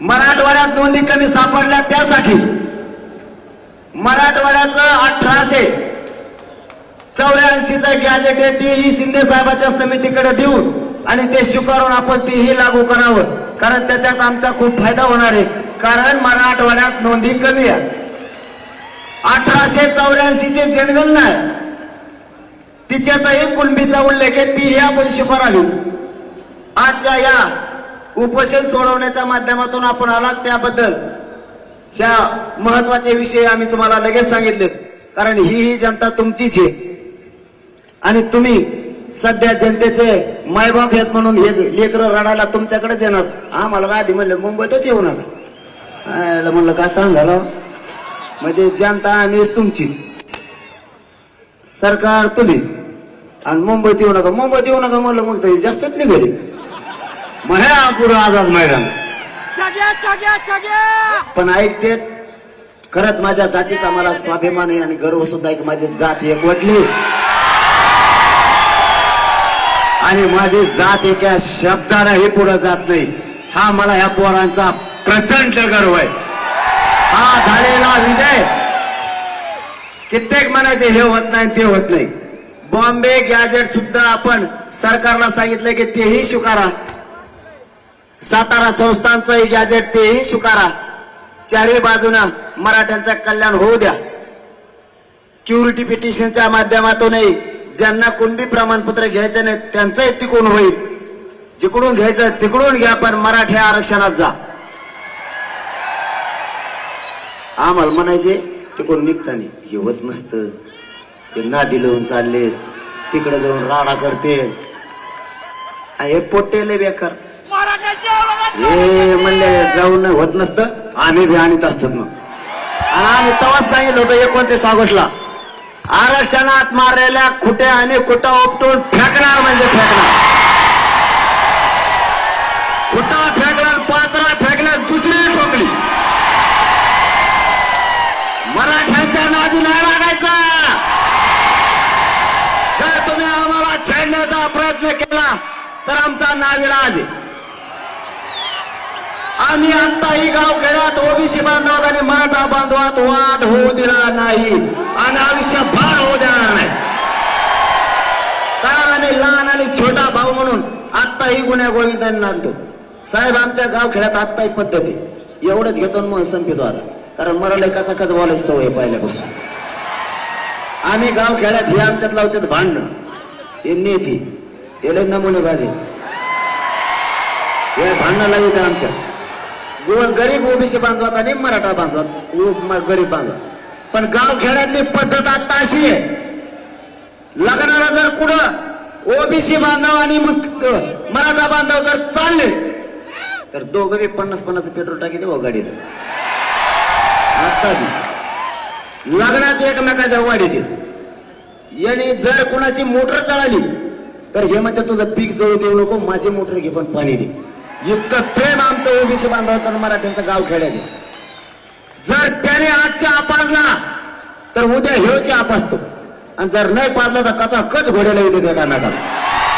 मराठवाड्यात नोंदी कमी सापडल्या त्यासाठी मराठवाड्याचं अठराशे चौऱ्याऐंशीचं गॅजेट आहे तेही शिंदे साहेबांच्या समितीकडे देऊन आणि ते स्वीकारून आपण तेही लागू करावं. कारण त्याच्यात आमचा खूप फायदा होणार आहे. कारण मराठवाड्यात नोंदी कमी आहे. अठराशे चौऱ्याऐंशीचे जनगणना आहे. तिच्यातही कुणबीचा उल्लेख आहे तीही आपण स्वीकारावी. आजच्या या उपोषण सोडवण्याच्या माध्यमातून आपण आलात त्याबद्दल. ह्या महत्त्वाचे विषय आम्ही तुम्हाला लगेच सांगितले कारण ही ही जनता तुमचीच आहे. आणि तुम्ही सध्या जनतेचे मायबाप आहेत म्हणून हे लेकरं रडायला तुमच्याकडेच येणार. आम्हाला आधी म्हणलं मुंबईतच येऊ नका म्हणलं काय ताण झालं? म्हणजे जनता आम्ही तुमचीच. सरकार तुम्हीच. आणि मुंबईत येऊ नका. मुंबईत येऊ नका म्हणलं मग तरी जास्तच निघाली. मग ह्या पुढं आझाद मैदान पण ऐकते खरंच माझ्या जातीचा मला स्वाभिमान आहे आणि गर्व सुद्धा आहे की माझी जात एक वटली. आणि माझी जात एका शब्दालाही पुढे जात नाही. हा मला ह्या पोरांचा प्रचंड गर्व आहे. हा झालेला विजय. कित्येक म्हणायचे हे होत नाही ते होत नाही. बॉम्बे गॅजेट सुद्धा आपण सरकारला सांगितलं की तेही स्वीकारा. सातारा संस्थांचं गॅजेट तेही स्वीकारा. चारही बाजूनं मराठ्यांचं कल्याण होऊ द्या. क्युरिटी पिटिशनच्या माध्यमातूनही ज्यांना कुणबी प्रमाणपत्र घ्यायचं नाही त्यांचंही तिकडून होईल. जिकडून घ्यायचं तिकडून घ्या पण मराठी आरक्षणात जा. आम्हाला म्हणायचे तिकडून निघताना हे होत नसतं. हे नादी लावून चालले तिकडे जाऊन राडा करते हे पोट्टेले बेकार. हे म्हणले जाऊन होत नसतं आम्ही बी आणीत असतो मग. आणि आम्ही तवाच सांगितलं होतं एकोणतीस ऑगस्टला आरक्षणात मारलेल्या खुट्या आणि खुटा उपटून फेकणार म्हणजे फेकणार. खुटा फेकला पात्रा फेकल्यास दुसरी ठोकली. मराठ्यांच्या नादी नाही लागायचा. जर तुम्ही आम्हाला छेडण्याचा प्रयत्न केला तर आमचा नाविलाज आहे. आम्ही आत्ताही गाव खेड्यात ओबीसी बांधवात आणि मराठा बांधवात वाद होऊ दिला नाही. आणि आयुष्य फार होऊ देणार नाही. कारण आम्ही लहान आणि छोटा भाऊ म्हणून आत्ताही गुन्ह्या गोविंदांना आणतो. साहेब आमच्या गाव खेड्यात आत्ताही पद्धती. एवढंच घेतो आणि मग संपितो आता कारण मला लेखाचा कच बोलायची सवय पहिल्यापासून. आम्ही गाव खेड्यात हे आमच्यात लावतात भांडणं. हे नेती. त्याला नमुने बाजे हे भांडणं लावित आमच्या गरीब ओबीसी बांधवात आणि मराठा बांधवात. गरीब बांधवात. पण गाव खेड्यातली पद्धत आता अशी आहे. लग्नाला जर कुठं ओबीसी बांधव आणि मराठा बांधव जर चालले तर दोघं मी पन्नास पन्नास पेट्रोल टाकी देऊ गाडीला. आता बी. लग्नात एकमेकाच्या वाढीत याने जर कोणाची मोटर चळाली तर हे म्हणते तुझं पीक जळू देऊ नको माझी मोटर घे पण पाणी दे. इतकं प्रेम आमचं ओबीसी बांधव मराठ्यांचं गाव खेड्यात आहे. जर त्याने आजच्या पाजला तर उद्या ह्यो आप पाजतो आणि जर नाही पाजला तर कचा कच घोड्याला उद्या त्या कानाला